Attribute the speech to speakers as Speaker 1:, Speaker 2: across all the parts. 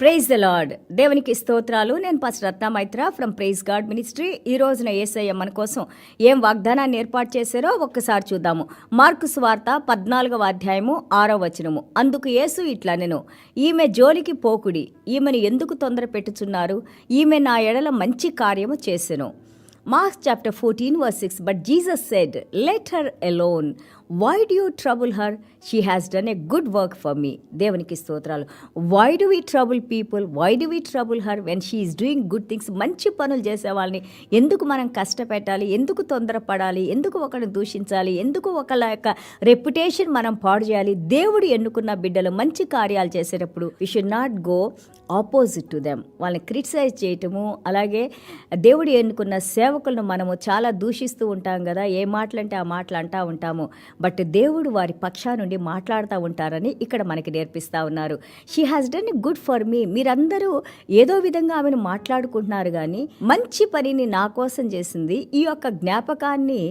Speaker 1: Praise the lord దేవునికి స్తోత్రాలు. నేను first Ratna Maitra from praise God ministry ఈ రోజున ఏసయ్య మన కోసం ఏం వాగ్దానాన్ని ఏర్పాటు చేశారో ఒక్కసారి చూద్దాము. మార్కు స్వార్త పద్నాలుగవ అధ్యాయము ఆరో వచనము. అందుకు యేసు ఇట్లా నేను ఈమె జోలికి పోకుడి ఈమెను ఎందుకు తొందర పెట్టుచున్నారు? ఈమె నా ఎడల మంచి కార్యము చేసెను. Mark's chapter fourteen verse six but Jesus said let her alone why do you trouble her she has done a good work for me దేవునికి స్తోత్రాలు. Why do we trouble people why do we trouble her when she is doing good things మంచి పనులు చేసే వాళ్ళని ఎందుకు మనం కష్టపెట్టాలి? ఎందుకు తొందరపడాలి? ఎందుకు ఒకరిని దూషించాలి? ఎందుకు ఒకళ్ళ యొక్క రెప్యుటేషన్ మనం పాడు చేయాలి? దేవుడు ఎన్నుకున్న బిడ్డలు మంచి కార్యాలు చేసేటప్పుడు we should not go opposite to them వాళ్ళని క్రిటిసైజ్ చేయటము అలాగే దేవుడు ఎన్నుకున్న సేవకులను మనము చాలా దూషిస్తూ ఉంటాం కదా. ఏ మాటలంటే ఆ మాటలు అంటూ ఉంటాము. బట్ దేవుడు వారి పక్షా నుండి మాట్లాడుతూ ఉంటారని ఇక్కడ మనకి నేర్పిస్తూ ఉన్నారు. She has done good for me మీరందరూ ఏదో విధంగా ఆమెను మాట్లాడుకుంటున్నారు కానీ మంచి పనిని నా కోసం చేసింది. ఈ యొక్క జ్ఞాపకాన్ని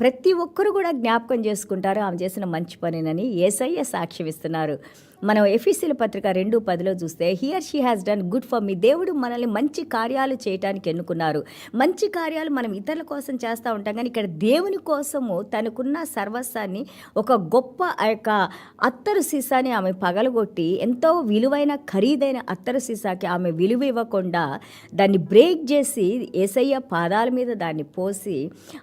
Speaker 1: ప్రతి ఒక్కరు కూడా జ్ఞాపకం చేసుకుంటారు ఆమె చేసిన మంచి పనినని ఏసయ్య సాక్ష్యమిస్తున్నారు. మనం ఎఫీసీల పత్రిక రెండు పదిలో చూస్తే here she has done good for me దేవుడు మనల్ని మంచి కార్యాలు చేయటానికి ఎన్నుకున్నారు. మంచి కార్యాలు మనం ఇతరుల కోసం చేస్తూ ఉంటాం. కానీ ఇక్కడ దేవుని కోసము తనకున్న సర్వస్వాన్ని ఒక గొప్ప ఆ యొక్క అత్తరు సీసాని ఆమె పగలగొట్టి ఎంతో విలువైన ఖరీదైన అత్తరు సీసాకి ఆమె విలువ ఇవ్వకుండా దాన్ని బ్రేక్ చేసి ఏసయ్య పాదాల మీద దాన్ని పోసి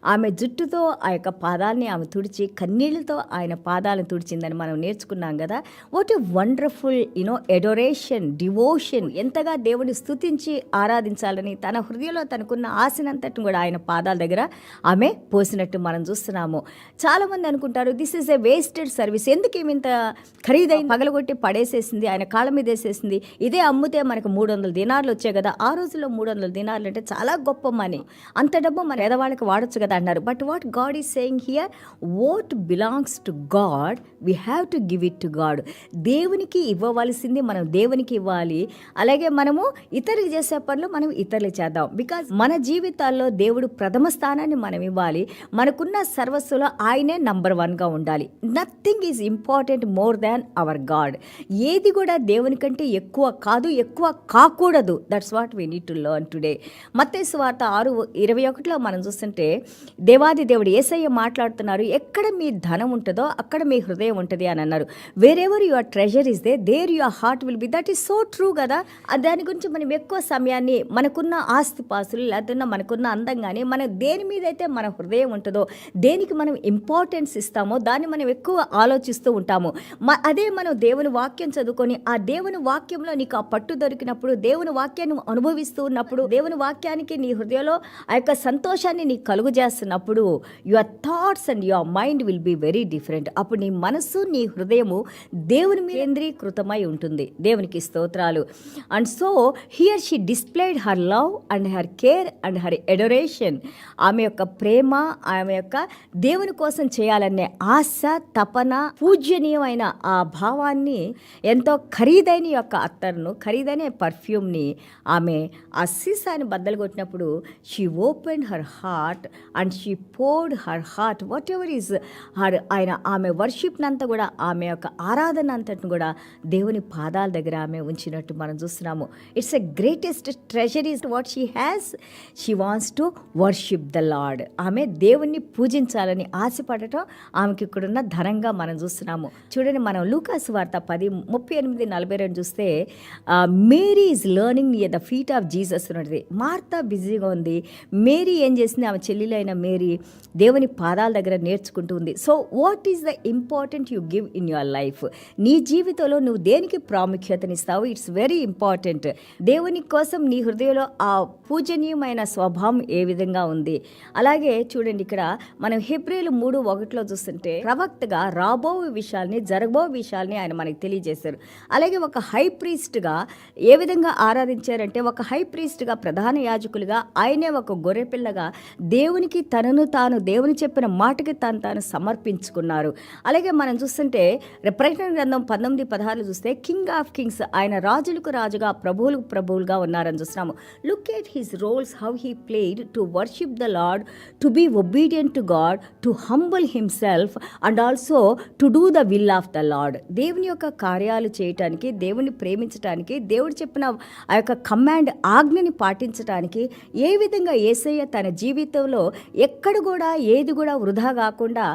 Speaker 1: ఆమె జుట్టుతో ఆ యొక్క పాదాలని ఆమె తుడిచి కన్నీళ్ళతో ఆయన పాదాలను తుడిచిందని మనం నేర్చుకున్నాం కదా. What a wonderful you know adoration devotion ఎంతగా దేవుని స్థుతించి ఆరాధించాలని తన హృదయంలో తనకున్న ఆశనంతటిని కూడా ఆయన పాదాల దగ్గర ఆమె పోసినట్టు మనం చూస్తున్నాము. చాలామంది అనుకుంటారు this is a wasted service ఎందుకు ఇంత ఖరీదైన పగలగొట్టి పడేసేసింది ఆయన కాళ్ళ మీద వేసేసింది. ఇదే అమ్మితే మనకు మూడు వందల దినార్లు వచ్చాయి కదా. ఆ రోజుల్లో మూడు వందల దినార్లు అంటే చాలా గొప్ప మనీ. అంత డబ్బు మన ఎదవాళ్ళకి వాడొచ్చు కదా అన్నారు. But what God is saying here what belongs to God we have to give it to God దేవునికి ఇవ్వవలసింది మనం దేవునికి ఇవ్వాలి. అలాగే మనము ఇతరులు చేసే పనులు మనం ఇతరులు చేద్దాం. బికాజ్ మన జీవితాల్లో దేవుడు ప్రథమ స్థానాన్ని మనం ఇవ్వాలి. మనకున్న సర్వస్సులో ఆయనే నంబర్ వన్గా ఉండాలి. Nothing is important more than our God ఏది కూడా దేవుని కంటే ఎక్కువ కాదు ఎక్కువ కాకూడదు. That's what we need to learn today Matthew వార్త ఆరు ఇరవై ఒకటిలో మనం చూస్తుంటే దేవాది దేవుడు ఏసయ్య మాట్లాడుతున్నారు ఎక్కడ మీ ధనం ఉంటుందో అక్కడ మీ హృదయం ఉంటుంది అని అన్నారు. Wherever your treasure is the there your heart will be that is so true కదా. దాని గురించి మనం ఎక్కువ సమయాన్ని మనకున్న ఆస్తిపాస్తులు లేకపోతే మనకున్న అందం కానీ మన దేని మీద అయితే మన హృదయం ఉంటుందో దేనికి మనం ఇంపార్టెన్స్ ఇస్తామో దాన్ని మనం ఎక్కువ ఆలోచిస్తూ ఉంటాము. మ- అదే మనం దేవుని వాక్యం చదువుకొని ఆ దేవుని వాక్యంలో నీకు ఆ పట్టు దొరికినప్పుడు దేవుని వాక్యాన్ని అనుభవిస్తూ ఉన్నప్పుడు దేవుని వాక్యానికి నీ హృదయంలో ఆ యొక్క సంతోషాన్ని నీకు కలుగు చేస్తున్నప్పుడు your thoughts and your mind will be very different అప్పుడు నీ మనసు నీ హృదయము దేవుని మీద కేంద్రీకృతమై ఉంటుంది. దేవునికి స్తోత్రాలు. And so here she displayed her love and her care and her adoration ఆమె యొక్క ప్రేమ ఆమె యొక్క దేవుని కోసం చేయాలనే ఆశ తపన పూజనీయమైన ఆ భావాన్ని ఎంతో ఖరీదైన యొక్క అత్తర్ను ఖరీదైన పర్ఫ్యూమ్ని ఆమె ఆ సీసాని బద్దలు కొట్టినప్పుడు she open her heart and she poured her heart whatever is her ఆయన ఆమె వర్షిప్ని కూడా ఆమె యొక్క ఆరాధన అంతటిని కూడా దేవుని పాదాల దగ్గర ఆమె ఉంచినట్టు మనం చూస్తున్నాము. It's a greatest treasure is what she has she wants to worship the Lord ఆమె దేవుణ్ణి పూజించాలని ఆశపడటం ఆమెకి ఇక్కడున్న ధనంగా మనం చూస్తున్నాము. చూడండి మనం లూకాస్ వార్త పది ముప్పై ఎనిమిది నలభై రెండు చూస్తే Mary is learning near the feet of Jesus ఉన్నది మార్తా బిజీగా ఉంది. మేరీ ఏం చేసింది? ఆమె చెల్లెలైన మేరీ దేవుని పాదాల దగ్గర నేర్చుకుంటూ ఉంది. So what is the important you give in your life నీ జీవితంలో నువ్వు దేనికి ప్రాముఖ్యతనిస్తావు? ఇట్స్ వెరీ ఇంపార్టెంట్ దేవుని కోసం నీ హృదయంలో ఆ పూజనీయమైన స్వభావం ఏ విధంగా ఉంది? అలాగే చూడండి ఇక్కడ మనం హెబ్రిలు మూడు ఒకటిలో చూస్తుంటే ప్రవక్తగా రాబో విషయాల్ని జరగబో విషయాల్ని ఆయన మనకి తెలియజేశారు. అలాగే ఒక హై ప్రీస్ట్గా ఏ విధంగా ఆరాధించారంటే ఒక హై ప్రీస్ట్గా ప్రధాన యాజకులుగా ఆయనే ఒక గొర్రెపిల్లగా దేవునికి తనను తాను దేవుని దేవుని చెప్పిన మాటకి తాను తాను సమర్పించుకున్నారు. అలాగే మనం చూస్తుంటే ప్రకటన గ్రంథం పంతొమ్మిది పదహారులు చూస్తే కింగ్ ఆఫ్ కింగ్స్ ఆయన రాజులకు రాజుగా ప్రభువులకు ప్రభువులుగా ఉన్నారని చూస్తున్నాము. Look at his roles how he played to worship the Lord to be obedient to God to humble himself and also to do the will of the Lord దేవుని యొక్క కార్యాలు చేయటానికి దేవుని ప్రేమించటానికి దేవుడు చెప్పిన ఆ యొక్క కమాండ్ ఆజ్ఞని పాటించటానికి ఏ విధంగా ఏసయ్య తన జీవితంలో ఎక్కడ కూడా ఏది కూడా వృధా కాకుండా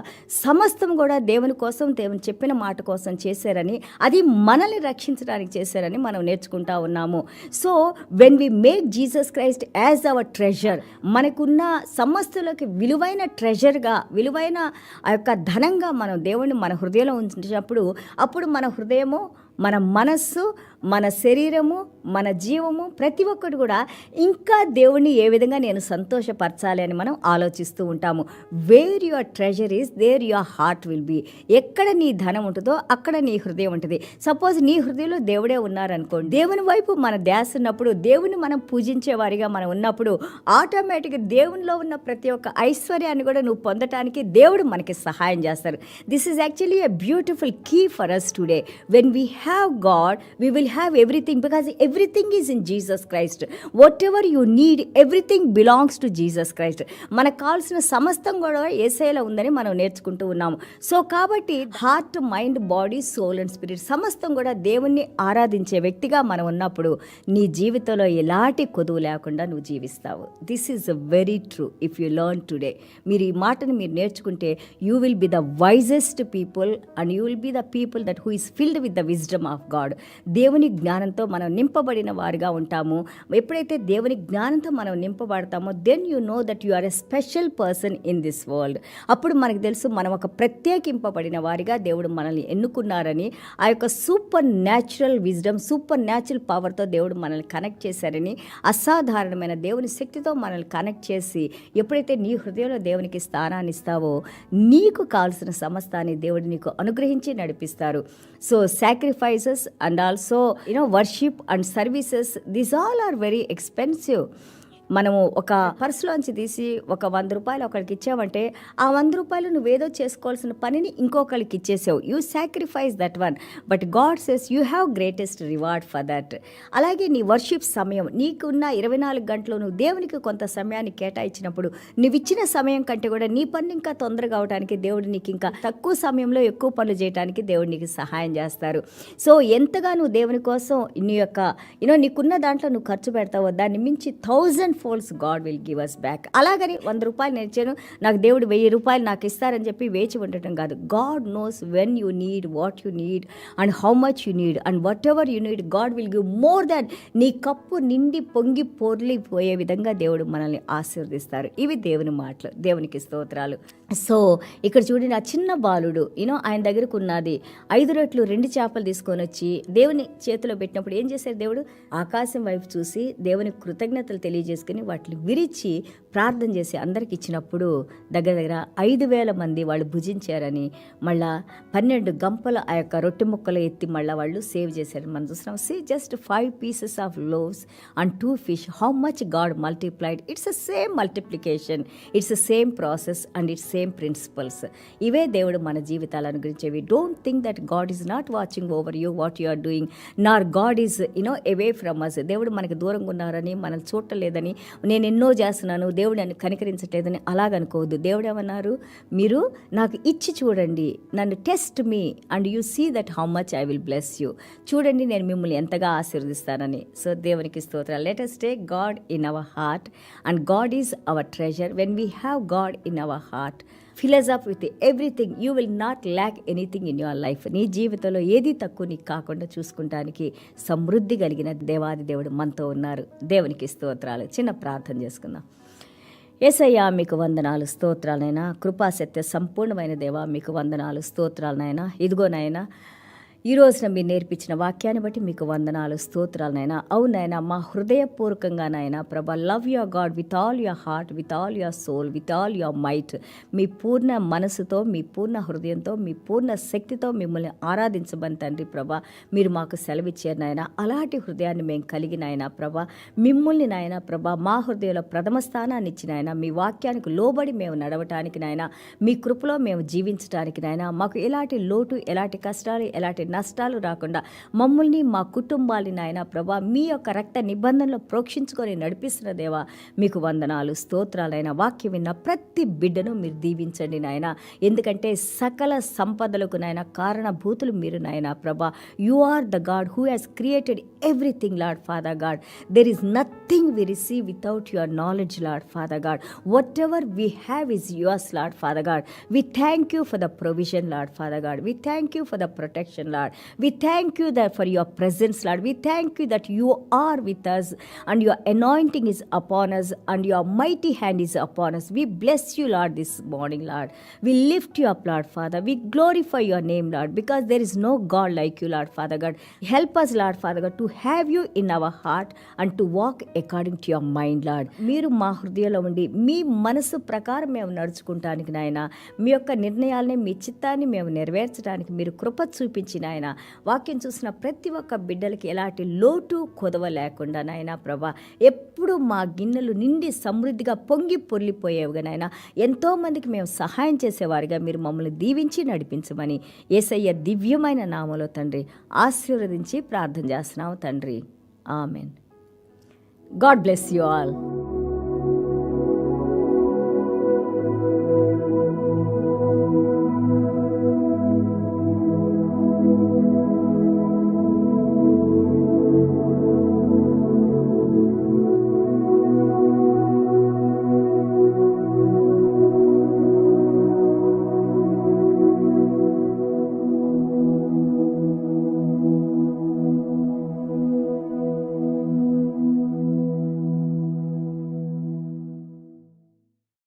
Speaker 1: సమస్తం కూడా దేవుని కోసం దేవుని చెప్పిన మాట కోసం చేశారని అది మనల్ని రక్షించడానికి చేశారని మనం నేర్చుకుంటా ఉన్నాము. So when we make Jesus Christ as our treasure మనకున్న సమస్తులకి విలువైన ట్రెజర్గా విలువైన ఆ యొక్క ధనంగా మనం దేవుణ్ణి మన హృదయంలో ఉంచినప్పుడు అప్పుడు మన హృదయము మన మనస్సు మన శరీరము మన జీవము ప్రతి ఒక్కటి కూడా ఇంకా దేవుణ్ణి ఏ విధంగా నేను సంతోషపరచాలి అని మనం ఆలోచిస్తూ ఉంటాము. Where your treasure is there your heart will be ఎక్కడ నీ ధనం ఉంటుందో అక్కడ నీ హృదయం ఉంటుంది. సపోజ్ నీ హృదయంలో దేవుడే ఉన్నారనుకోండి. దేవుని వైపు మన ధ్యాస ఉన్నప్పుడు దేవుని మనం పూజించే వారిగా మనం ఉన్నప్పుడు ఆటోమేటిక్గా దేవునిలో ఉన్న ప్రతి ఒక్క ఐశ్వర్యాన్ని కూడా నువ్వు పొందటానికి దేవుడు మనకి సహాయం చేస్తారు. This is actually a beautiful key for us today when we have God we will have everything because everything is in Jesus Christ whatever you need everything belongs to Jesus Christ మనకు కావాల్సిన సమస్తం కూడా ఏసైలో ఉందని మనం నేర్చుకుంటూ ఉన్నాము. So కాబట్టి heart mind body soul and spirit సమస్తం కూడా దేవుణ్ణి ఆరాధించే వ్యక్తిగా మనం ఉన్నప్పుడు నీ జీవితంలో ఎలాంటి కొదువు లేకుండా నువ్వు జీవిస్తావు. This is very true if you learn today మీరు ఈ మాటను మీరు నేర్చుకుంటే you will be the wisest people and you will be the people that who is filled with the wisdom of God దేవుని జ్ఞానంతో మనం నింపబడిన వారిగా ఉంటాము. ఎప్పుడైతే దేవుని జ్ఞానంతో మనం నింపబడతామో then you know that you are a special person in this world అప్పుడు మనకు తెలుసు మనం ఒక ప్రత్యేకింపబడిన వారిగా దేవుడు మనల్ని ఎన్నుకున్నారని ఆ యొక్క supernatural wisdom supernatural పవర్తో దేవుడు మనల్ని కనెక్ట్ చేశారని అసాధారణమైన దేవుని శక్తితో మనల్ని కనెక్ట్ చేసి ఎప్పుడైతే నీ హృదయంలో దేవునికి స్థానాన్ని ఇస్తావో నీకు కావాల్సిన సమస్తాన్ని దేవుడు నీకు అనుగ్రహించి నడిపిస్తారు. So sacrifices and also you know worship and services these all are very expensive. మనము ఒక పర్సులోంచి తీసి ఒక వంద రూపాయలు ఒకరికి ఇచ్చావంటే ఆ వంద రూపాయలు నువ్వేదో చేసుకోవాల్సిన పనిని ఇంకొకరికి ఇచ్చేసావు. You sacrifice that one but God says you have greatest reward for that అలాగే నీ వర్షిప్ సమయం నీకున్న ఇరవై నాలుగు గంటలు నువ్వు దేవునికి కొంత సమయాన్ని కేటాయించినప్పుడు నువ్వు ఇచ్చిన సమయం కంటే కూడా నీ పని ఇంకా తొందరగా అవడానికి దేవుడు నీకు ఇంకా తక్కువ సమయంలో ఎక్కువ పనులు చేయడానికి దేవుడు నీకు సహాయం చేస్తారు. సో ఎంతగా నువ్వు దేవుని కోసం నీ యొక్క యూనో నీకున్న దాంట్లో నువ్వు ఖర్చు పెడతావో దాన్ని మించి thousand folds God will give us back అలాగని వంద రూపాయలు నేను ఇచ్చాను. నాకు దేవుడు వెయ్యి రూపాయలు నాకు ఇస్తారని చెప్పి వేచి ఉండటం కాదు. God knows when you need what you need and how much you need and whatever you need God will give more than నీ కప్పు నిండి పొంగి పొర్లిపోయే విధంగా దేవుడు మనల్ని ఆశీర్వదిస్తారు. ఇవి దేవుని మాటలు దేవునికి స్తోత్రాలు. సో ఇక్కడ చూడండి ఆ చిన్న బాలుడు యూనో ఆయన దగ్గరకు ఉన్నది. ఐదు రెట్లు రెండు చేపలు తీసుకొని వచ్చి దేవుని చేతిలో పెట్టినప్పుడు ఏం చేశారు దేవుడు? ఆకాశం వైపు చూసి దేవుని కృతజ్ఞతలు తీసుకుని వాటిని విరిచి ప్రార్థన చేసి అందరికి ఇచ్చినప్పుడు దగ్గర దగ్గర ఐదు వేల మంది వాళ్ళు భుజించారని మళ్ళా పన్నెండు గంపల ఆ యొక్క రొట్టె ముక్కలు ఎత్తి మళ్ళీ వాళ్ళు సేవ్ చేశారు. మనం చూస్తున్నాం say just five pieces of loaves and two fish how much God multiplied it's a same multiplication it's a same process and it's same principles ఇవే దేవుడు మన జీవితాలను గురించేవి. Don't think that God is not watching over you what you are doing nor God is you know away from us దేవుడు మనకి దూరంగా ఉన్నారని మనల్ని చూడలేదని నేను ఎన్నో చేస్తున్నాను. దేవుడు నన్ను కనికరించట్లేదని అలాగనుకోవద్దు. దేవుడు ఏమన్నారు? మీరు నాకు ఇచ్చి చూడండి. నన్ను test me and you see that how much I will bless you. చూడండి నేను మిమ్మల్ని ఎంతగా ఆశీర్వదిస్తానని. సో దేవునికి స్తోత్ర let's take God in our heart and God is our treasure when we have God in our heart fills up with everything you will not lack anything in your life నీ జీవితంలో ఏది తక్కువ నీకు కాకుండా చూసుకుంటానికి సమృద్ధి కలిగిన దేవాది దేవుడు మనతో ఉన్నారు. దేవునికి స్తోత్రాలు. చిన్న ప్రార్థన చేసుకుందాం. ఏసయ్యా మీకు వందనాలు స్తోత్రాలనైనా కృపాసత్య సంపూర్ణమైన దేవా మీకు వందనాలు స్తోత్రాలనైనా ఇదిగోనైనా ఈ రోజున మీరు నేర్పించిన వాక్యాన్ని బట్టి మీకు వందనాలు స్తోత్రాలనైనా అవునైనా మా హృదయపూర్వకంగానైనా ప్రభా love your God with all your heart with all your soul with all your might. మీ పూర్ణ మనసుతో మీ పూర్ణ హృదయంతో మీ పూర్ణ శక్తితో మిమ్మల్ని ఆరాధించమని తండ్రి ప్రభా మీరు మాకు సెలవిచ్చారు నాయన. అలాంటి హృదయాన్ని మేము కలిగిన ఆయన ప్రభా మిమ్మల్ని నాయన ప్రభా మా హృదయంలో ప్రథమ స్థానాన్ని ఇచ్చిన ఆయన మీ వాక్యానికి లోబడి మేము నడవటానికి నాయన మీ కృపలో మేము జీవించడానికి నాయన మాకు ఎలాంటి లోటు ఎలాంటి కష్టాలు ఎలాంటి నష్టాలు రాకుండా మమ్మల్ని మా కుటుంబాలని నాయన ప్రభా మీ యొక్క రక్త నిబంధనలు ప్రోక్షించుకొని నడిపిస్తున్న దేవా మీకు వందనాలు స్తోత్రాలైన వాక్యం విన్న ప్రతి బిడ్డను మీరు దీవించండి నాయన. ఎందుకంటే సకల సంపదలకు నాయన కారణభూతులు మీరు నాయన ప్రభా. You are the God who has created everything Lord Father God there is nothing we receive without your knowledge Lord Father God whatever we have is yours Lord Father God we thank you for the provision Lord Father God we thank you for the protection Lord we thank you that for your presence, Lord. We thank you that you are with us and your anointing is upon us and your mighty hand is upon us. We bless you, Lord, this morning, Lord. We lift you up, Lord, Father. We glorify your name, Lord, because there is no God like you, Lord, Father God. Help us, Lord, Father God, to have you in our heart and to walk according to your mind, Lord. మీరు మా హృదయంలో ఉండి మీ మనసు ప్రకారం మేము నడుచుకుంటానికి నాయన మీ యొక్క నిర్ణయాల్ని మీ చిత్తాన్ని మేము నెరవేర్చడానికి మీరు కృప చూపించి నాయన వాక్యం చూసిన ప్రతి ఒక్క బిడ్డలకి ఎలాంటి లోటు కొదవ లేకుండా నాయన ప్రభా ఎప్పుడు మా గిన్నెలు నిండి సమృద్ధిగా పొంగి పొర్లిపోయేవిగా నాయన. ఎంతోమందికి మేము సహాయం చేసేవారిగా మీరు మమ్మల్ని దీవించి నడిపించమని ఏసయ్య దివ్యమైన నామలో తండ్రి ఆశీర్వదించి ప్రార్థన చేస్తున్నావు తండ్రి. Amen. God bless you all.